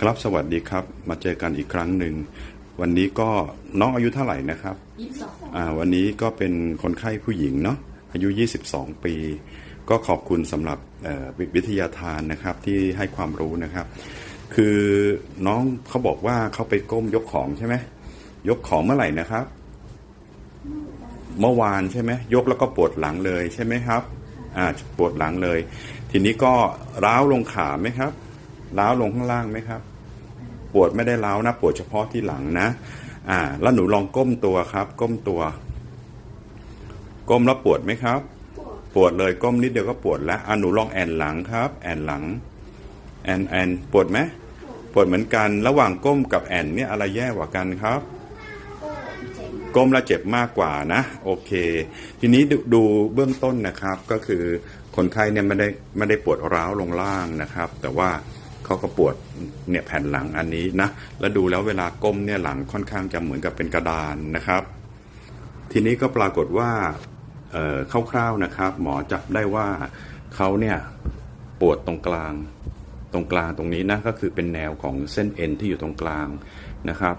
ครับสวัสดีครับ มาเจอกันอีกครั้งหนึ่ง วันนี้ก็น้องอายุเท่าไหร่นะครับยี่สิบสองอ่าวันนี้ก็เป็นคนไข้ผู้หญิงเนาะอายุ 22 ปี ก็ขอบคุณสำหรับเอ่อวิวิทยาทานนะครับที่ให้ความรู้นะครับ คือน้องเขาบอกว่าเขาไปก้มยกของใช่ไหมยกของเมื่อไหร่นะครับ เมื่อวานใช่ไหมยกแล้วก็ปวดหลังเลยใช่ไหมครับอ่าปวดหลังเลย ทีนี้ก็ร้าวลงขาไหมครับร้าวลงข้างล่างไหมครับ ปวดไม่ได้ร้าวนะ ปวดเฉพาะที่หลังนะ อ่า แล้วหนูลองก้มตัวครับ ก้มตัว ก้มแล้วปวดไหมครับ ปวดเลยก้มนิดเดียวก็ปวดแล้วอ่าหนูลองแอนหลังครับ แอนหลัง แอนแอนปวดไหมปวดเหมือนกัน ระหว่างก้มกับแอนเนี่ยอะไรแย่กว่ากันครับก้มแล้วเจ็บมากกว่านะ โอเค ทีนี้ดูดูเบื้องต้นนะครับก็คือคนไข้เนี่ยไม่ได้ไม่ได้ปวดร้าวลงล่างนะครับ แต่ว่า เขาก็ปวดเนี่ยแผ่นหลังอันนี้นะแล้วดูแล้วเวลาก้มเนี่ยหลังค่อนข้างจะเหมือนกับเป็นกระดานนะครับ ทีนี้ก็ปรากฏว่าคร่าวๆนะครับ หมอจับได้ว่าเขาเนี่ยปวดตรงกลางตรงกลางตรงนี้นะก็คือเป็นแนวของเส้นเอ็นที่อยู่ตรงกลางนะครับ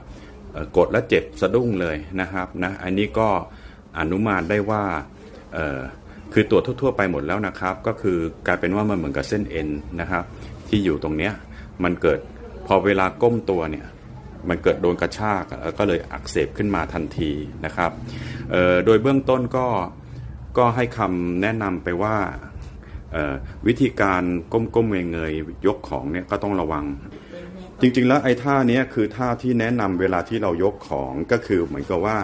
กดแล้วเจ็บสะดุ้งเลยนะครับนะอันนี้ก็อนุมานได้ว่าคือตรวจทั่วๆไปหมดแล้วนะครับ ก็คือกลายเป็นว่ามันเหมือนกับเส้นเอ็นนะครับ ที่อยู่ตรงเนี้ยมันเกิดพอเวลาก้มตัวเนี่ยมันเกิดโดนกระชากแล้วก็เลยอักเสบขึ้นมาทันทีนะครับโดยเบื้องต้นก็ก็ให้คำแนะนำไปว่าวิธีการก้มๆเงยๆยกของเนี่ยก็ต้องระวัง จริงๆแล้วไอ้ท่านี้คือท่าที่แนะนำเวลาที่เรายกของก็คือเหมือนกับว่า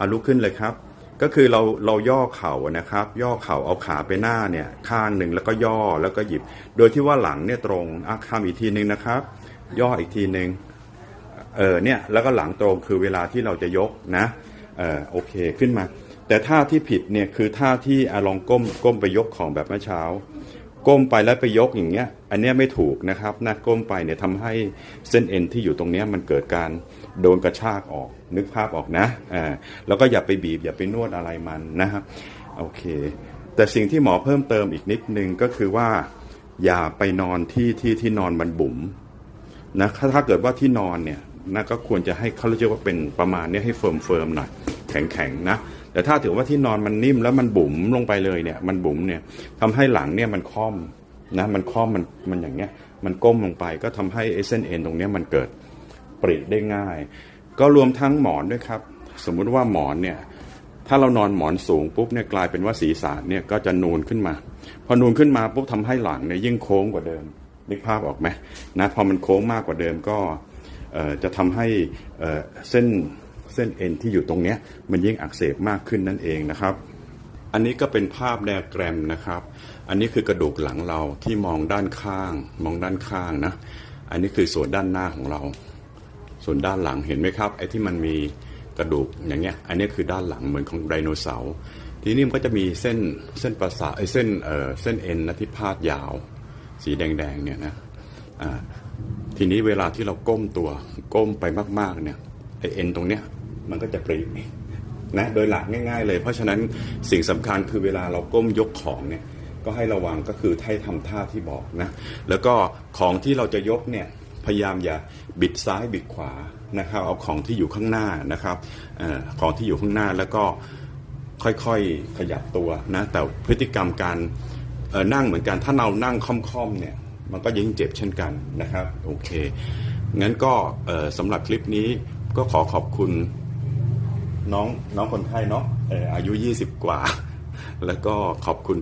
อาลุกขึ้นเลยครับ ก็คือเราเราย่อเข่านะครับ ย่อเข่าเอาขาไปหน้าเนี่ยข้างหนึ่งแล้วก็ย่อแล้วก็หยิบ โดยที่ว่าหลังเนี่ยตรงอะข้ามอีกทีหนึ่งนะครับ ย่ออีกทีหนึ่งเออเนี่ยแล้วก็หลังตรงคือเวลาที่เราจะยกนะเออโอเคขึ้นมา แต่ท่าที่ผิดเนี่ยคือท่าที่อลองก้มก้มไปยกของแบบเมื่อเช้า ก้มไปแล้วไปยกอย่างเงี้ย อันเนี้ยไม่ถูกนะครับนะก้มไปเนี่ยทำให้เส้นเอ็นที่อยู่ตรงเนี้ยมันเกิดการโดนกระชากออกนึกภาพออกนะอ่าแล้วก็อย่าไปบีบอย่าไปนวดอะไรมันนะครับโอเค แต่สิ่งที่หมอเพิ่มเติมอีกนิดนึงก็คือว่า อย่าไปนอนที่ที่ที่นอนมันบุ๋มนะถ้าเกิดว่าที่นอนเนี่ยนะก็ควรจะให้เขาเรียกว่าเป็นประมาณนี้ให้เฟิร์มเฟิร์มหน่อย แข็งๆนะแต่ถ้าถือว่าที่นอนมันนิ่มแล้วมันบุ๋มลงไปเลยเนี่ย มันบุ๋มเนี่ยทำให้หลังเนี่ยมันค่อมนะมันค่อมมันมันอย่างเงี้ยมันก้มลงไปก็ทำให้ไอ้เส้นเอ็นตรงเนี้ยมันเกิดปริได้ง่าย ก็รวมทั้งหมอนด้วยครับ สมมุติว่าหมอนเนี่ยถ้าเรานอนหมอนสูงปุ๊บเนี่ยกลายเป็นว่าศีรษะเนี่ยก็จะนูนขึ้นมา พอนูนขึ้นมาปุ๊บทำให้หลังเนี่ยยิ่งโค้งกว่าเดิมนึกภาพออกไหมนะพอมันโค้งมากกว่าเดิมก็จะทำให้เส้น เส้นเอ็นที่อยู่ตรงเนี้ยมันยิ่งอักเสบมากขึ้นนั่นเองนะครับ อันนี้ก็เป็นภาพแดแกรมนะครับ อันนี้คือกระดูกหลังเราที่มองด้านข้าง มองด้านข้างนะ อันนี้คือส่วนด้านหน้าของเรา ส่วนด้านหลังเห็นไหมครับไอ้ที่มันมีกระดูกอย่างเงี้ย อันนี้คือด้านหลังเหมือนของไดโนเสาร์ทีนี้มันก็จะมีเส้นเส้นประสาทไอ้เส้นเอ่อเส้นเอ็นนะที่พาดยาว สีแดงๆเนี่ยนะอ่าทีนี้เวลาที่เราก้มตัวก้มไปมากๆเนี่ยไอเอ็นตรงเนี้ย มันก็จะปรินะโดยหลักง่าย ๆ เลย เพราะฉะนั้นสิ่งสำคัญคือเวลาเราก้มยกของเนี่ยก็ให้ระวังก็คือให้ทำท่าที่บอกนะแล้วก็ของที่เราจะยกเนี่ยพยายามอย่าบิดซ้ายบิดขวานะครับ เอาของที่อยู่ข้างหน้านะครับอของที่อยู่ข้างหน้าแล้วก็ค่อยๆขยับตัวนะแต่พฤติกรรมการนั่งเหมือนกันถ้าเรานั่งค่อมๆเนี่ยมันก็ยิ่งเจ็บเช่นกันนะครับโอเคงั้นก็สำหรับคลิปนี้ก็ขอขอบคุณ น้องน้องคนไข้เนาะอายุ 20 กว่า แล้วก็ขอบคุณ